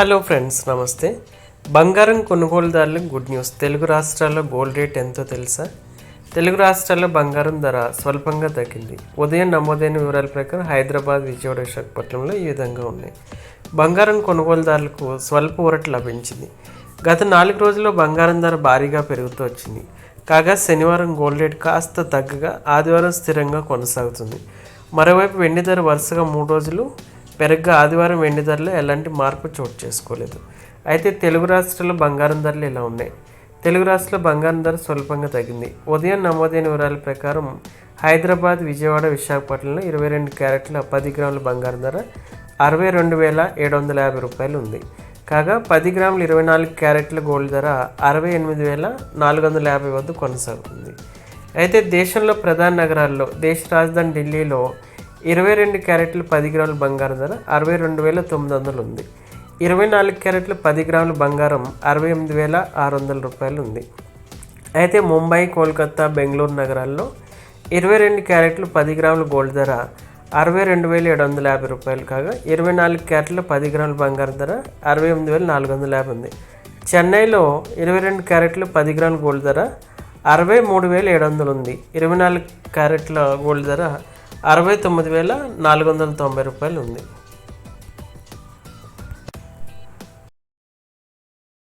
Hello friends నమస్తే. బంగారం కొనుగోలుదారులకు గుడ్ న్యూస్. తెలుగు రాష్ట్రాల్లో గోల్డ్ రేట్ ఎంతో తెలుసా? తెలుగు రాష్ట్రాల్లో బంగారం ధర స్వల్పంగా తగ్గింది. ఉదయం నమోదైన వివరాల ప్రకారం హైదరాబాద్ విజయవాడ విశాఖపట్నంలో ఈ విధంగా ఉన్నాయి. బంగారం కొనుగోలుదారులకు స్వల్ప ఊరట లభించింది. గత నాలుగు రోజుల్లో బంగారం ధర భారీగా పెరుగుతూ వచ్చింది. కాగా శనివారం గోల్డ్ రేట్ కాస్త తగ్గగా ఆదివారం స్థిరంగా కొనసాగుతుంది. మరోవైపు వెండి ధర వరుసగా మూడు రోజులు పెరగ్గా ఆదివారం వెండి ధరలో ఎలాంటి మార్పు చోటు చేసుకోలేదు. అయితే తెలుగు రాష్ట్రాల్లో బంగారం ధరలు ఇలా ఉన్నాయి. తెలుగు రాష్ట్రాల్లో బంగారం ధర స్వల్పంగా తగ్గింది. ఉదయం నమోదైన వివరాల ప్రకారం హైదరాబాద్ విజయవాడ విశాఖపట్నంలో ఇరవై రెండు క్యారెట్ల పది గ్రాముల బంగారం ధర అరవై రెండు వేల ఏడు వందల యాభై రూపాయలు ఉంది. కాగా పది గ్రాములు ఇరవై నాలుగు క్యారెట్ల గోల్డ్ ధర అరవై ఎనిమిది వేల నాలుగు వందల యాభై వద్ద కొనసాగుతుంది. అయితే దేశంలో ప్రధాన నగరాల్లో దేశ రాజధాని ఢిల్లీలో ఇరవై రెండు క్యారెట్లు పది గ్రాముల బంగారం ధర అరవై రెండు వేల తొమ్మిది వందలు ఉంది. ఇరవై నాలుగు క్యారెట్లు పది గ్రాముల బంగారం అరవై ఎనిమిది వేల ఆరు వందల రూపాయలు ఉంది. అయితే ముంబై కోల్కతా బెంగళూరు నగరాల్లో ఇరవై రెండు క్యారెట్లు పది గ్రాముల గోల్డ్ ధర అరవై రెండు వేల ఏడు వందల యాభై రూపాయలు కాగా ఇరవై నాలుగు క్యారెట్లు పది గ్రాముల బంగారం ధర అరవై ఎనిమిది వేల నాలుగు వందల యాభై ఉంది. చెన్నైలో ఇరవై రెండు క్యారెట్లు పది గ్రాముల గోల్డ్ ధర అరవై మూడు వేల ఏడు వందలు ఉంది. ఇరవై నాలుగు క్యారెట్ల గోల్డ్ ధర అరవై తొమ్మిది వేల నాలుగు వందల తొంభై రూపాయలు ఉంది.